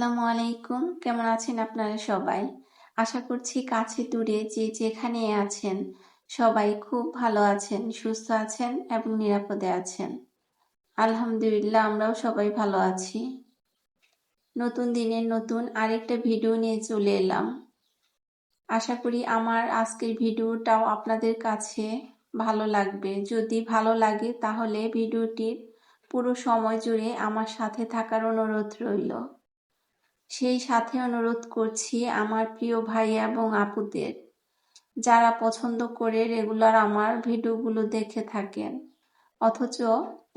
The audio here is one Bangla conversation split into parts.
আসসালামু আলাইকুম। কেমন আছেন আপনারা সবাই? আশা করছি কাছে দূরে যে যেখানে আছেন সবাই খুব ভালো আছেন, সুস্থ আছেন এবং নিরাপদে আছেন। আলহামদুলিল্লাহ, আমরাও সবাই ভালো আছি। নতুন দিনের নতুন আরেকটা ভিডিও নিয়ে চলে এলাম। আশা করি আমার আজকের ভিডিওটাও আপনাদের কাছে ভালো লাগবে। যদি ভালো লাগে, তাহলে ভিডিওটির পুরো সময় জুড়ে আমার সাথে থাকার অনুরোধ রইল। সেই সাথে অনুরোধ করছি আমার প্রিয় ভাই এবং আপুদের। যারা পছন্দ করে রেগুলার আমার ভিডিওগুলো দেখে থাকেন, অথচ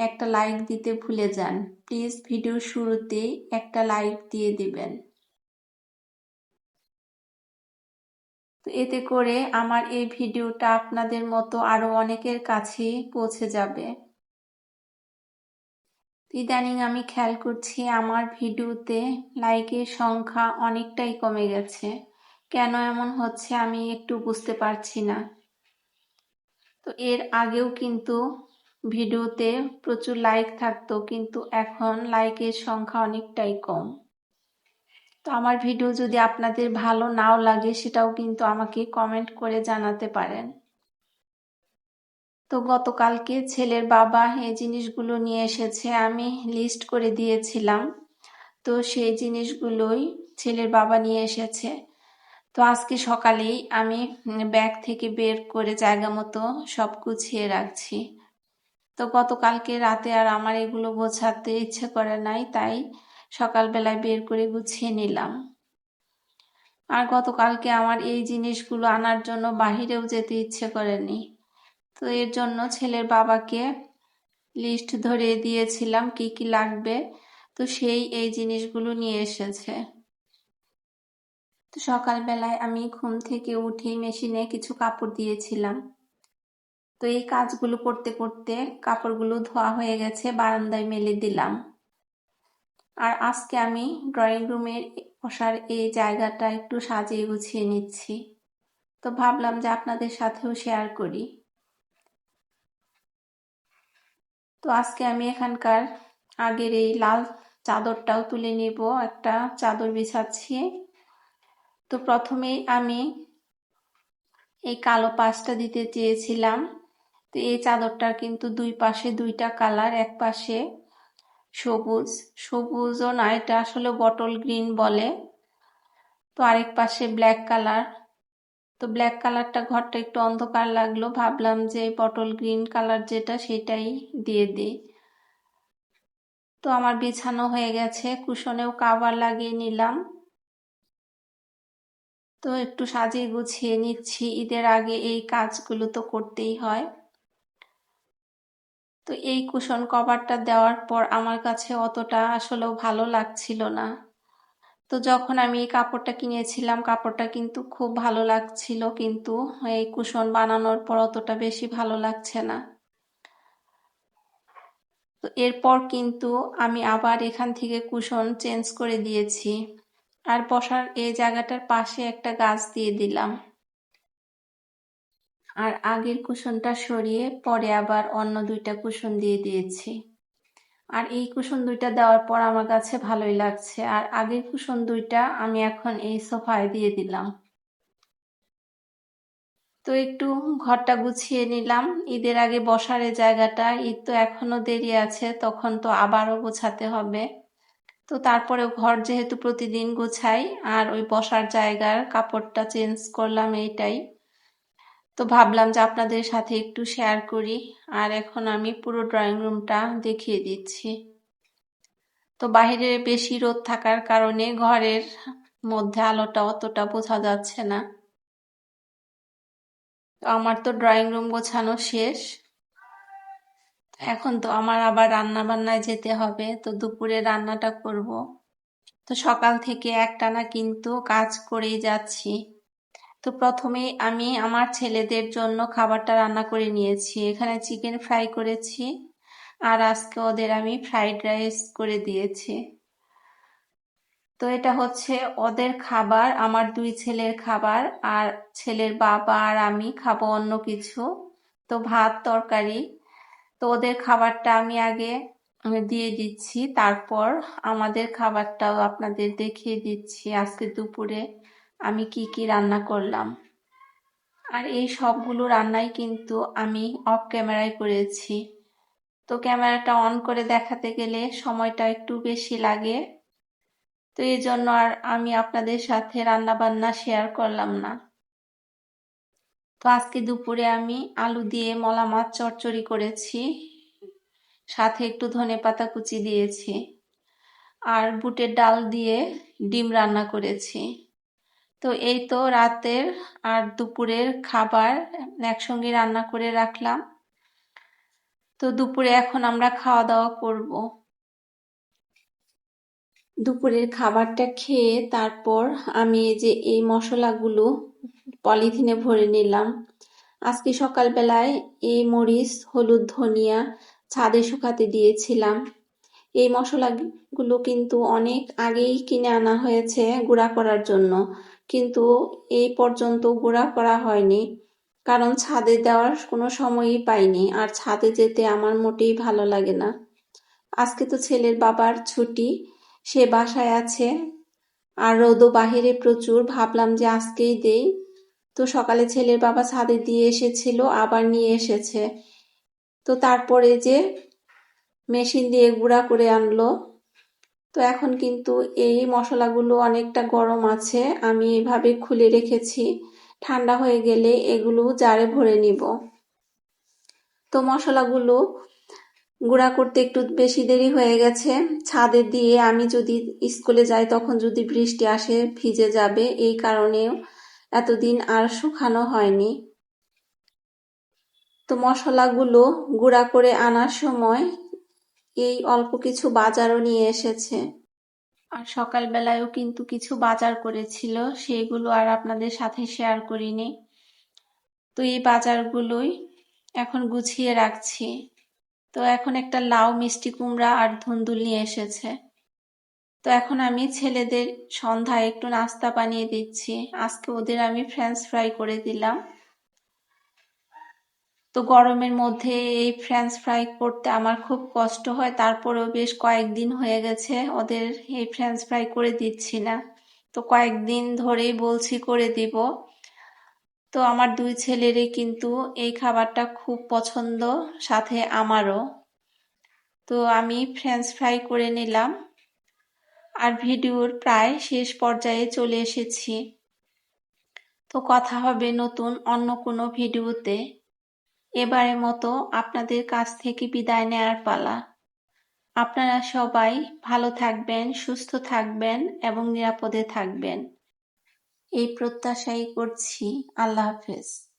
একটা লাইক দিতে ভুলে যান প্লিজ ভিডিও শুরুতেই একটা লাইক দিয়ে দিবেন। তো এতে করে আমার এই ভিডিওটা আপনাদের মতো আরও অনেকের কাছে পৌঁছে যাবে। ইদানিং আমি খেয়াল করছি আমার ভিডিওতে লাইকের সংখ্যা অনেকটাই কমে গেছে। কেন এমন হচ্ছে আমি একটু বুঝতে পারছি না। তো এর আগেও কিন্তু ভিডিওতে প্রচুর লাইক থাকতো, কিন্তু এখন লাইকের সংখ্যা অনেকটাই কম। তো আমার ভিডিও যদি আপনাদের ভালো নাও লাগে, সেটাও কিন্তু আমাকে কমেন্ট করে জানাতে পারেন। তো গতকালকে ছেলের বাবা এই জিনিসগুলো নিয়ে এসেছে, আমি লিস্ট করে দিয়েছিলাম। তো সেই জিনিসগুলোই ছেলের বাবা নিয়ে এসেছে। তো আজকে সকালেই আমি ব্যাগ থেকে বের করে জায়গা মতো সব গুছিয়ে রাখছি। তো গতকালকে রাতে আর আমার এগুলো গোছাতে ইচ্ছে করে নাই, তাই সকালবেলায় বের করে গুছিয়ে নিলাম। আর গতকালকে আমার এই জিনিসগুলো আনার জন্য বাহিরেও যেতে ইচ্ছে করেনি। তো এর জন্য ছেলের বাবাকে লিস্ট ধরে দিয়েছিলাম কি কি লাগবে। তো সেই এই জিনিসগুলো নিয়ে এসেছে। তো সকালবেলায় আমি ঘুম থেকে উঠে মেশিনে কিছু কাপড় দিয়েছিলাম। তো এই কাজগুলো করতে করতে কাপড়গুলো ধোয়া হয়ে গেছে, বারান্দায় মেলে দিলাম। আর আজকে আমি ড্রয়িং রুমের বসার এই জায়গাটা একটু সাজিয়ে গুছিয়ে নিচ্ছি। তো ভাবলাম যে আপনাদের সাথেও শেয়ার করি। তো আজকে আমি এখানকার আগের এই লাল চাদরটাও তুলে নিব, একটা চাদর বিছাচ্ছি। তো প্রথমেই আমি এই কালো পাশটা দিতে চেয়েছিলাম। তো এই চাদরটার কিন্তু দুই পাশে দুইটা কালার, এক পাশে সবুজ। সবুজও না, এটা আসলে বটল গ্রিন বলে। তো আরেক পাশে ব্ল্যাক কালার। তো ব্ল্যাক কালারটা ঘরটা একটু অন্ধকার লাগল। ভাবলাম যে পটল গ্রিন কালার যেটা সেটাই দিয়ে দিই। তো আমার বিছানো হয়ে গেছে, কুশনেও কাভার লাগিয়ে নিলাম। তো একটু সাজিয়ে গুছিয়ে নিচ্ছি, ঈদের আগে এই কাজগুলো তো করতেই হয়। তো এই কুশন কভারটা দেওয়ার পর আমার কাছে অতটা আসলেও ভালো লাগছিল না। তো যখন আমি এই কাপড়টা কিনেছিলাম, কাপড়টা কিন্তু খুব ভালো লাগছিল, কিন্তু এই কুশন বানানোর পর অতটা বেশি ভালো লাগছে না। তো এরপর কিন্তু আমি আবার এখান থেকে কুশন চেঞ্জ করে দিয়েছি আর বসার এই জায়গাটার পাশে একটা গাছ দিয়ে দিলাম। আর আগের কুশনটা সরিয়ে পরে আবার অন্য দুইটা কুশন দিয়ে দিয়েছি। আর এই কুশন দুইটা দেওয়ার পর আমার কাছে ভালোই লাগছে। আর আগের কুশন দুইটা আমি এখন এই সোফায় দিয়ে দিলাম। তো একটু ঘরটা গুছিয়ে নিলাম। ঈদের আগে বসার জায়গাটা, ঈদ তো এখনও দেরি আছে, তখন তো আবারও গোছাতে হবে। তো তারপরে ঘর যেহেতু প্রতিদিন গোছাই, আর ওই বসার জায়গার কাপড়টা চেঞ্জ করলাম এইটাই। তো ভাবলাম যে আপনাদের সাথে একটু শেয়ার করি। আর এখন আমি পুরো ড্রয়িং রুমটা দেখিয়ে দিচ্ছি। তো বাহিরে বেশি রোদ থাকার কারণে ঘরের মধ্যে আলোটা অতটা বোঝা যাচ্ছে না। তো আমার তো ড্রয়িং রুম গোছানো শেষ। এখন তো আমার আবার রান্না বান্নায় যেতে হবে। তো দুপুরে রান্নাটা করব। তো সকাল থেকে একটানা কিন্তু কাজ করেই যাচ্ছি। তো প্রথমেই আমি আমার ছেলেদের জন্য খাবারটা রান্না করে নিয়েছি। এখানে চিকেন ফ্রাই করেছি আর আজকে ওদের আমি ফ্রাইড রাইস করে দিয়েছি। তো এটা হচ্ছে ওদের খাবার, আমার দুই ছেলের খাবার, আর ছেলের বাবা আর আমি খাব অন্য কিছু। তো ভাত, তরকারি, তো ওদের খাবারটা আমি আগে দিয়ে দিচ্ছি। তারপর আমাদের খাবারটাও আপনাদের দেখিয়ে দিচ্ছি। আজকে দুপুরে আমি কি কি রান্না করলাম। আর এই সবগুলো রান্নাই কিন্তু আমি অফ ক্যামেরায় করেছি। তো ক্যামেরাটা অন করে দেখাতে গেলে সময়টা একটু বেশি লাগে। তো এই জন্য আর আমি আপনাদের সাথে রান্না বান্না শেয়ার করলাম না। তো আজকে দুপুরে আমি আলু দিয়ে মলা মাছ চচ্চড়ি করেছি। সাথে একটু ধনেপাতা কুচি দিয়েছি। আর বুটের ডাল দিয়ে ডিম রান্না করেছি। তো এই তো রাতের আর দুপুরের খাবার একসঙ্গে রান্না করে রাখলাম। তো দুপুরে এখন আমরা খাওয়া দাওয়া করব। দুপুরের খাবারটা খেয়ে তারপর আমি যে এই মশলাগুলো পলিথিনে ভরে নিলাম। আজকে সকালবেলায় এই মরিচ, হলুদ, ধনিয়া ছাদে শুকাতে দিয়েছিলাম। এই মশলাগুলো কিন্তু অনেক আগেই কিনে আনা হয়েছে গুঁড়া করার জন্য। কিন্তু এই পর্যন্ত গোড়া করা হয়নি। কারণ ছাদে দেওয়ার কোনো সময়ই পাইনি, আর ছাদে যেতে আমার মোটেই ভালো লাগে না। আজকে তো ছেলের বাবার ছুটি, সে বাসায় আছে, আর রোদও বাহিরে প্রচুর। ভাবলাম যে আজকেই দেই। তো সকালে ছেলের বাবা ছাদে দিয়ে এসেছিল, আবার নিয়ে এসেছে। তো তারপরে যে মেশিন দিয়ে গুঁড়া করে আনলো তো এখন কিন্তু এই মশলাগুলো অনেকটা গরম আছে, আমি এভাবে খুলে রেখেছি। ঠান্ডা হয়ে গেলে এগুলো জারে ভরে নিব। তো মশলাগুলো গুঁড়া করতে একটু বেশি দেরি হয়ে গেছে। ছাদে দিয়ে আমি যদি স্কুলে যাই তখন যদি বৃষ্টি আসে, ভিজে যাবে, এই কারণেও এতদিন আর শুকানো হয়নি। তো মশলাগুলো গুঁড়া করে আনার সময় এই অল্প কিছু বাজারও নিয়ে এসেছে। আর সকালবেলায়ও কিন্তু কিছু বাজার করেছিল সেইগুলো আর আপনাদের সাথে শেয়ার করিনি। তো এই বাজারগুলোই এখন গুছিয়ে রাখছি। তো এখন একটা লাউ, মিষ্টি কুমড়া আর ধুন্দুল নিয়ে এসেছে। তো এখন আমি ছেলেদের সন্ধ্যায় একটু নাস্তা বানিয়ে দিচ্ছি। আজকে ওদের আমি ফ্রেঞ্চ ফ্রাই করে দিলাম। তো গরমের মধ্যে এই ফ্রেঞ্চ ফ্রাই করতে আমার খুব কষ্ট হয়, তারপরেও বেশ কয়েকদিন হয়ে গেছে ওদের এই ফ্রেঞ্চ ফ্রাই করে দিচ্ছি না। তো কয়েকদিন ধরেই বলছি করে দিব। তো আমার দুই ছেলেরই কিন্তু এই খাবারটা খুব পছন্দ, সাথে আমারও। তো আমি ফ্রেঞ্চ ফ্রাই করে নিলাম। আর ভিডিওর প্রায় শেষ পর্যায়ে চলে এসেছি। তো কথা হবে নতুন অন্য কোনো ভিডিওতে। এবারের মতো আপনাদের কাছ থেকে বিদায় নেয়ার পালা। আপনারা সবাই ভালো থাকবেন, সুস্থ থাকবেন এবং নিরাপদে থাকবেন। এই প্রত্যাশাই করছি। আল্লাহ হাফেজ।